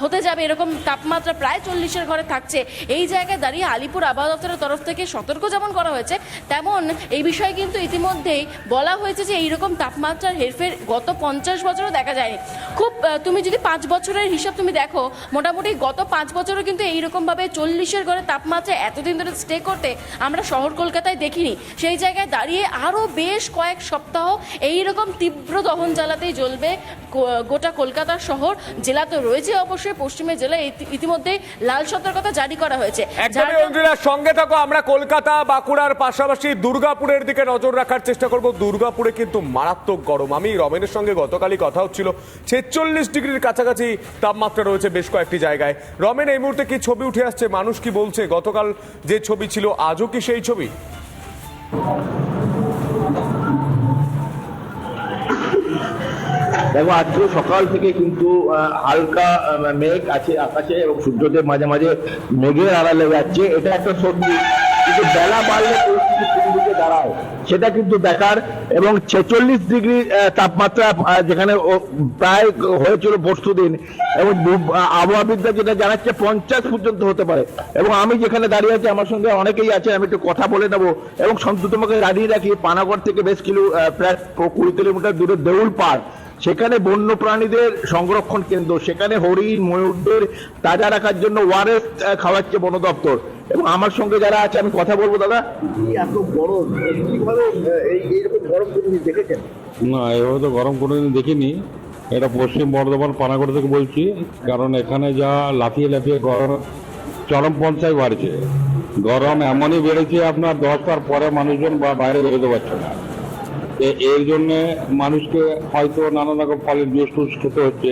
হতে যাবে। এরকম তাপমাত্রা প্রায় চল্লিশের ঘরে থাকছে। এই জায়গায় দাঁড়িয়ে আলিপুর আবহাওয়া দপ্তরের তরফ থেকে সতর্ক যেমন করা হয়েছে, তেমন এই বিষয়ে কিন্তু ইতিমধ্যেই বলা হয়েছে যে এইরকম তাপমাত্রার হেরফের গত পঞ্চাশ বছরও দেখা যায়নি। খুব তুমি যদি পাঁচ বছরের হিসাব তুমি দেখো, মোটামুটি গত পাঁচ বছরও কিন্তু এইরকমভাবে চল্লিশের ঘরে তাপমাত্রা এতদিন ধরে স্টে করতে আমরা শহর কলকাতায় দেখিনি। সেই জায়গায় দাঁড়িয়ে আরও বেশ কয়েক সপ্তাহ এইরকম তীব্র দহন জ্বালাতেই জ্বলবে গোটা কলকাতা শহর জেলা তো রয়েছে অবশ্যই পশ্চিমের জেলায় ইতি- ইতিমধ্যেই লাল সতর্কতা জারি করা হয়েছে। একদমই সঙ্গে থাকো আমরা কলকাতা বাঁকুড়ার পাশাপাশি দুর্গাপুরের দিকে নজর রাখার চেষ্টা করব। দুর্গাপুরে কিন্তু মারাত্মক গরম। আমি রমেনের সঙ্গে গতকালই কথা হচ্ছিল ছেচল্লিশ ডিগ্রির কাছাকাছি তাপমাত্রা রয়েছে বেশ কয়েকটি জায়গায়। রমেন এই মুহূর্তে কি ছবি উঠে আসছে? মানুষ কি বলছে? গতকাল যে ছবি ছিল আজও কি সেই ছবি? দেখো, আজকে সকাল থেকে কিন্তু হালকা মেঘ আছে আকাশে এবং সূর্যদেব মাঝে মাঝে মেঘের আড়ালে যাচ্ছে। এটা একটা সত্যি। কিন্তু বেলা বাড়লে পরিস্থিতি কোন দিকে দাঁড়ায়, সেটা কিন্তু দেখার। এবং ছেচল্লিশ ডিগ্রি তাপমাত্রা যেখানে প্রায় হয়েছিল পরশু দিন, এবং আবহাওয়াবিদরা যেটা জানাচ্ছে, পঞ্চাশ পর্যন্ত হতে পারে। এবং আমি যেখানে দাঁড়িয়ে আছি, আমার সঙ্গে অনেকেই আছে আমি একটু কথা বলে নেব। এবং সন্তু তোমাকে দাঁড়িয়ে রাখি, পানাগড় থেকে বেশ কিলো প্রায় কুড়ি কিলোমিটার দূরে দেউল পাড় সেখানে বন্য প্রাণীদের সংরক্ষণ কেন্দ্র, সেখানে হরিণ, ময়ূরদের তাজা রাখার জন্য ওয়ারেস খাওয়াচ্ছে বন দপ্তর। এবং আমার সঙ্গে যারা আছে, আমি কথা বলব, দাদা। এত গরম? না, এভাবে তো গরম কোনোদিন দেখিনি। এটা পশ্চিম বর্ধমান পানাগড় থেকে বলছি, কারণ এখানে যা লাফিয়ে লাফিয়ে গরম, চরম পঞ্চায় বাড়ছে। গরম এমনই বেড়েছে আপনার দশটার পরে মানুষজন বা- বাইরে বেরোতে পারছে না। এর জন্য মানুষকে হয়তো নানা রকম ফলের জুস টুস খেতে হচ্ছে।